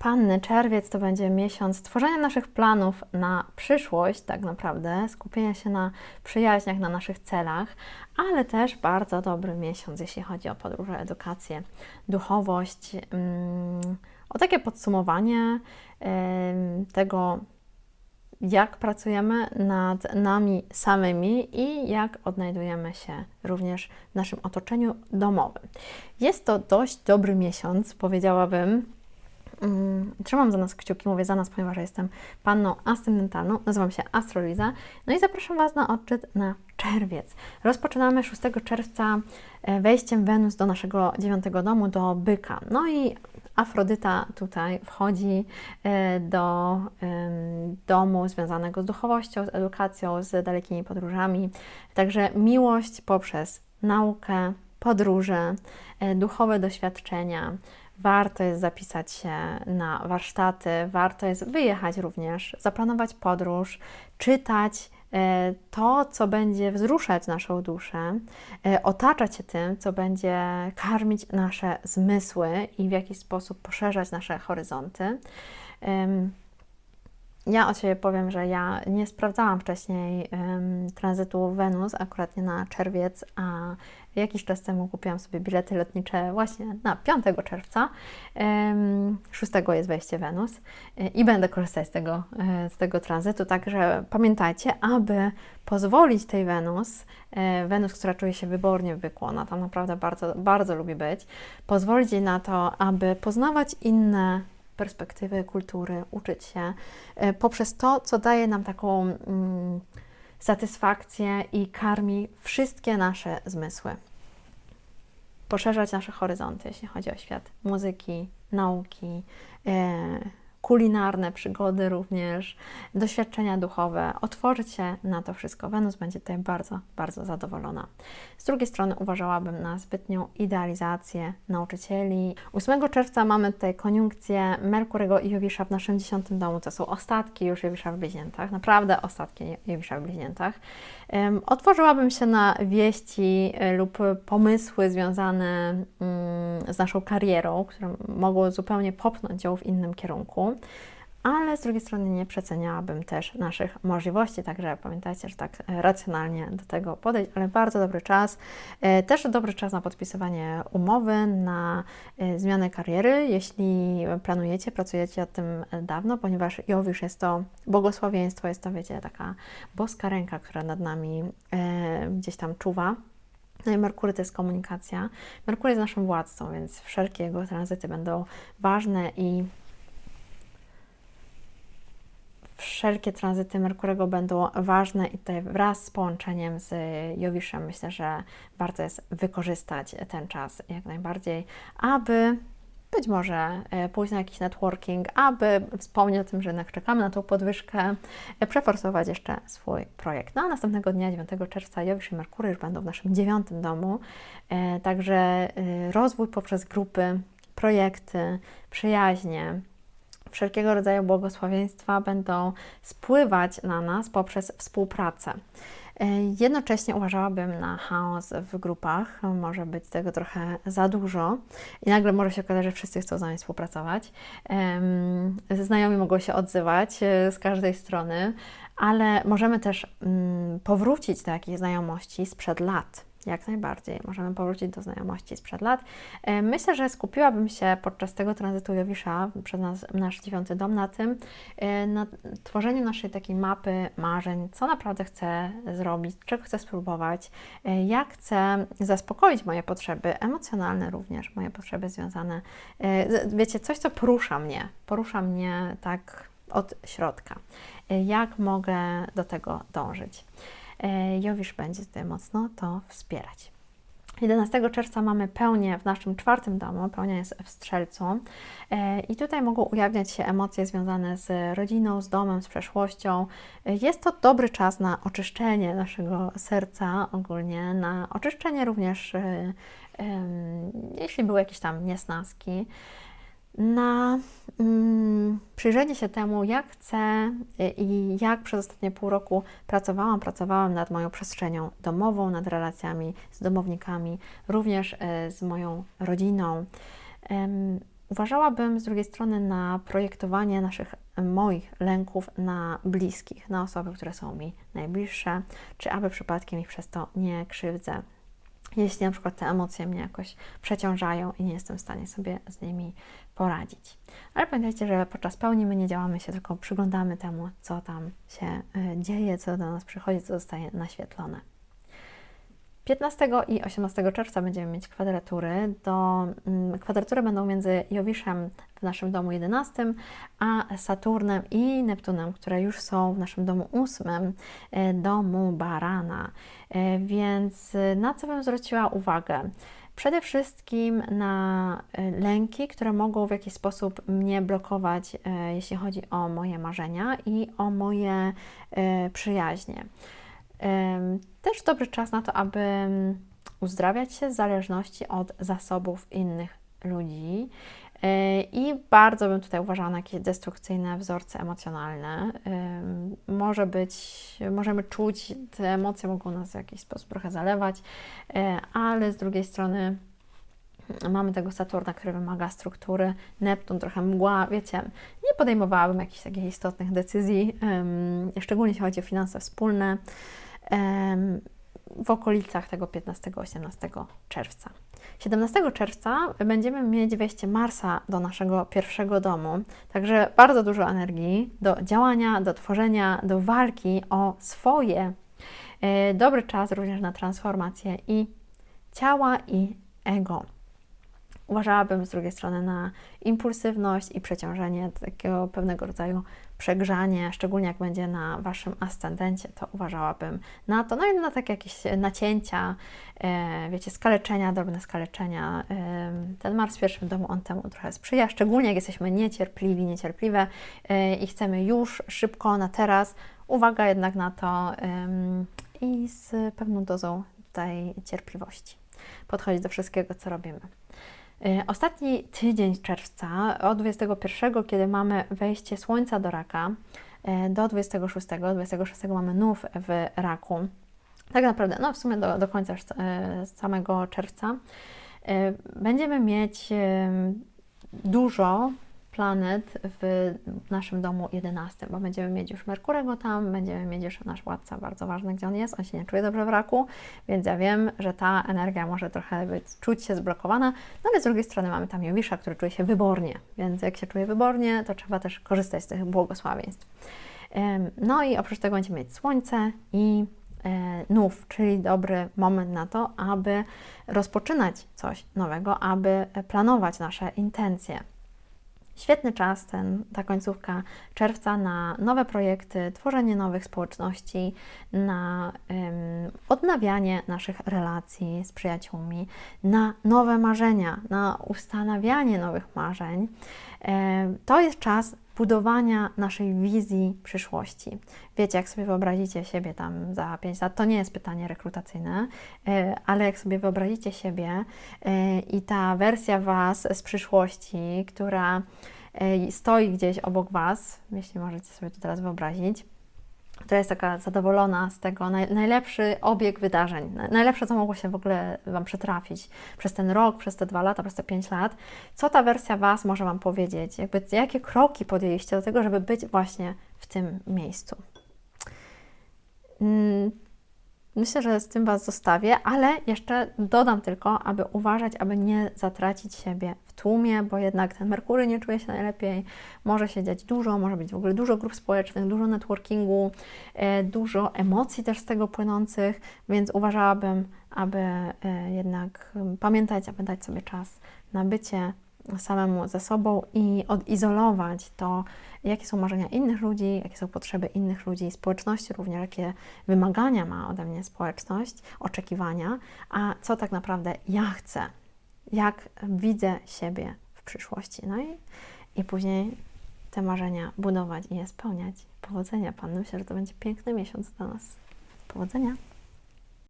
Panny, czerwiec to będzie miesiąc tworzenia naszych planów na przyszłość, tak naprawdę, skupienia się na przyjaźniach, na naszych celach, ale też bardzo dobry miesiąc, jeśli chodzi o podróże, edukację, duchowość, mm, o takie podsumowanie tego, jak pracujemy nad nami samymi i jak odnajdujemy się również w naszym otoczeniu domowym. Jest to dość dobry miesiąc, powiedziałabym. Mm, Trzymam za nas kciuki, mówię za nas, ponieważ jestem panną ascendentalną, nazywam się Astroliza, no i zapraszam Was na odczyt na czerwiec. Rozpoczynamy 6 czerwca e, wejściem Wenus do naszego dziewiątego domu, do byka. No i Afrodyta tutaj wchodzi e, do domu związanego z duchowością, z edukacją, z dalekimi podróżami. Także miłość poprzez naukę, podróże, e, duchowe doświadczenia. Warto jest zapisać się na warsztaty, warto jest wyjechać również, zaplanować podróż, czytać e, to, co będzie wzruszać naszą duszę, e, otaczać się tym, co będzie karmić nasze zmysły i w jakiś sposób poszerzać nasze horyzonty. Ja od siebie powiem, że ja nie sprawdzałam wcześniej em, tranzytu Wenus, akurat nie na czerwiec, a jakiś czas temu kupiłam sobie bilety lotnicze właśnie na 5 czerwca. Em, 6 jest wejście Wenus e, i będę korzystać z tego, e, z tego tranzytu, także pamiętajcie, aby pozwolić tej Wenus, e, Wenus, która czuje się wybornie w byku, ona tam naprawdę bardzo, bardzo lubi być, pozwolić jej na to, aby poznawać inne perspektywy, kultury, uczyć się e, poprzez to, co daje nam taką mm, satysfakcję i karmi wszystkie nasze zmysły. Poszerzać nasze horyzonty, jeśli chodzi o świat muzyki, nauki, e, kulinarne przygody również, doświadczenia duchowe, otworzyć się na to wszystko. Wenus będzie tutaj bardzo, bardzo zadowolona. Z drugiej strony uważałabym na zbytnią idealizację nauczycieli. 8 czerwca mamy tutaj koniunkcję Merkurego i Jowisza w naszym dziesiątym domu. To są ostatki już Jowisza w bliźniętach, naprawdę ostatki Jowisza w bliźniętach. Otworzyłabym się na wieści e, lub pomysły związane mm, z naszą karierą, które mogą zupełnie popchnąć ją w innym kierunku. Ale z drugiej strony nie przeceniałabym też naszych możliwości, także pamiętajcie, że tak e, racjonalnie do tego podejść, ale bardzo dobry czas. E, Też dobry czas na podpisywanie umowy, na e, zmianę kariery, jeśli planujecie, pracujecie nad tym dawno, ponieważ Jowisz jest to błogosławieństwo, jest to, wiecie, taka boska ręka, która nad nami gdzieś tam czuwa. No i Merkury to jest komunikacja. Merkury jest naszym władcą, więc wszelkie jego tranzyty będą ważne i wszelkie tranzyty Merkurego będą ważne i tutaj wraz z połączeniem z Jowiszem myślę, że warto jest wykorzystać ten czas jak najbardziej, aby być może e, pójść na jakiś networking, aby wspomnieć o tym, że jednak czekamy na tą podwyżkę, e, przeforsować jeszcze swój projekt. No a następnego dnia, 9 czerwca, Jowisz i Merkury już będą w naszym dziewiątym domu, e, także rozwój poprzez grupy, projekty, przyjaźnie, wszelkiego rodzaju błogosławieństwa będą spływać na nas poprzez współpracę. E, Jednocześnie uważałabym na chaos w grupach, może być tego trochę za dużo i nagle może się okazać, że wszyscy chcą z nami współpracować. Znajomi mogą się odzywać e, z każdej strony, ale możemy też mm, powrócić do jakichś znajomości sprzed lat. Jak najbardziej. Możemy powrócić do znajomości sprzed lat. E, Myślę, że skupiłabym się podczas tego tranzytu Jowisza, przez nas, nasz dziewiąty dom, na tym, e, na tworzeniu naszej takiej mapy marzeń, co naprawdę chcę zrobić, czego chcę spróbować, e, jak chcę zaspokoić moje potrzeby emocjonalne również, moje potrzeby związane, wiecie, coś, co porusza mnie, porusza mnie tak od środka. Jak mogę do tego dążyć? E, Jowisz będzie tutaj mocno to wspierać. 11 czerwca mamy pełnię w naszym czwartym domu, pełnia jest w Strzelcu E, i tutaj mogą ujawniać się emocje związane z rodziną, z domem, z przeszłością. E, Jest to dobry czas na oczyszczenie naszego serca ogólnie, na oczyszczenie również, jeśli były jakieś tam niesnaski, na mm, przyjrzenie się temu, jak chcę y, i jak przez ostatnie pół roku pracowałam, pracowałam nad moją przestrzenią domową, nad relacjami z domownikami, również y, z moją rodziną. Uważałabym z drugiej strony na projektowanie naszych, moich lęków na bliskich, na osoby, które są mi najbliższe, czy aby przypadkiem ich przez to nie krzywdzę. Jeśli na przykład te emocje mnie jakoś przeciążają i nie jestem w stanie sobie z nimi poradzić. Ale pamiętajcie, że podczas pełni my nie działamy się, tylko przyglądamy temu, co tam się y, dzieje, co do nas przychodzi, co zostaje naświetlone. 15 i 18 czerwca będziemy mieć kwadratury. Do, mm, kwadratury będą między Jowiszem w naszym domu 11, a Saturnem i Neptunem, które już są w naszym domu 8, e, domu Barana. E, więc e, na co bym zwróciła uwagę? Przede wszystkim na lęki, które mogą w jakiś sposób mnie blokować, jeśli chodzi o moje marzenia i o moje przyjaźnie. Też dobry czas na to, aby uzdrawiać się w zależności od zasobów innych ludzi. E, I bardzo bym tutaj uważała na jakieś destrukcyjne wzorce emocjonalne. Może być, możemy czuć, te emocje mogą nas w jakiś sposób trochę zalewać, e, ale z drugiej strony mamy tego Saturna, który wymaga struktury, Neptun trochę mgła, wiecie, nie podejmowałabym jakichś takich istotnych decyzji, szczególnie jeśli chodzi o finanse wspólne w okolicach tego 15-18 czerwca. 17 czerwca będziemy mieć wejście Marsa do naszego pierwszego domu, także bardzo dużo energii do działania, do tworzenia, do walki o swoje. E, dobry czas również na transformację i ciała, i ego. Uważałabym z drugiej strony na impulsywność i przeciążenie, takiego pewnego rodzaju przegrzanie, szczególnie jak będzie na Waszym ascendencie, to uważałabym na to, no i na takie jakieś nacięcia, e, wiecie, skaleczenia, drobne skaleczenia. E, ten Mars w pierwszym domu, on temu trochę sprzyja, szczególnie jak jesteśmy niecierpliwi, niecierpliwe e, i chcemy już, szybko, na teraz. Uwaga jednak na to i z pewną dozą tej cierpliwości podchodzić do wszystkiego, co robimy. E, ostatni tydzień czerwca, od 21, kiedy mamy wejście Słońca do raka, e, do 26. 26 mamy nów w raku. Tak naprawdę, no w sumie do, do końca e, samego czerwca, będziemy mieć dużo planet w naszym domu 11, bo będziemy mieć już Merkurego tam, będziemy mieć już nasz władca, bardzo ważny, gdzie on jest, on się nie czuje dobrze w raku, więc ja wiem, że ta energia może trochę być, czuć się zblokowana, no ale z drugiej strony mamy tam Jowisza, który czuje się wybornie, więc jak się czuje wybornie, to trzeba też korzystać z tych błogosławieństw. No i oprócz tego będziemy mieć Słońce i e, nów, czyli dobry moment na to, aby rozpoczynać coś nowego, aby planować nasze intencje. Świetny czas, ten, ta końcówka czerwca na nowe projekty, tworzenie nowych społeczności, na odnawianie naszych relacji z przyjaciółmi, na nowe marzenia, na ustanawianie nowych marzeń. E, to jest czas budowania naszej wizji przyszłości. Wiecie, jak sobie wyobrazicie siebie tam za 5 lat, to nie jest pytanie rekrutacyjne, e, ale jak sobie wyobrazicie siebie e, i ta wersja Was z przyszłości, która e, stoi gdzieś obok Was, jeśli możecie sobie to teraz wyobrazić, która jest taka zadowolona z tego, naj, najlepszy obieg wydarzeń, najlepsze, co mogło się w ogóle Wam przytrafić przez ten rok, przez te dwa lata, przez te pięć lat. Co ta wersja Was może Wam powiedzieć? Jakby, jakie kroki podjęliście do tego, żeby być właśnie w tym miejscu? Mm, myślę, że z tym Was zostawię, ale jeszcze dodam tylko, aby uważać, aby nie zatracić siebie w tłumie, bo jednak ten Merkury nie czuje się najlepiej. Może się dziać dużo, może być w ogóle dużo grup społecznych, dużo networkingu, e, dużo emocji też z tego płynących, więc uważałabym, aby e, jednak pamiętać, aby dać sobie czas na bycie samemu ze sobą i odizolować to, jakie są marzenia innych ludzi, jakie są potrzeby innych ludzi, społeczności również, jakie wymagania ma ode mnie społeczność, oczekiwania, a co tak naprawdę ja chcę, jak widzę siebie w przyszłości. No i, i później te marzenia budować i je spełniać. Powodzenia Pan. Myślę, że to będzie piękny miesiąc dla nas. Powodzenia.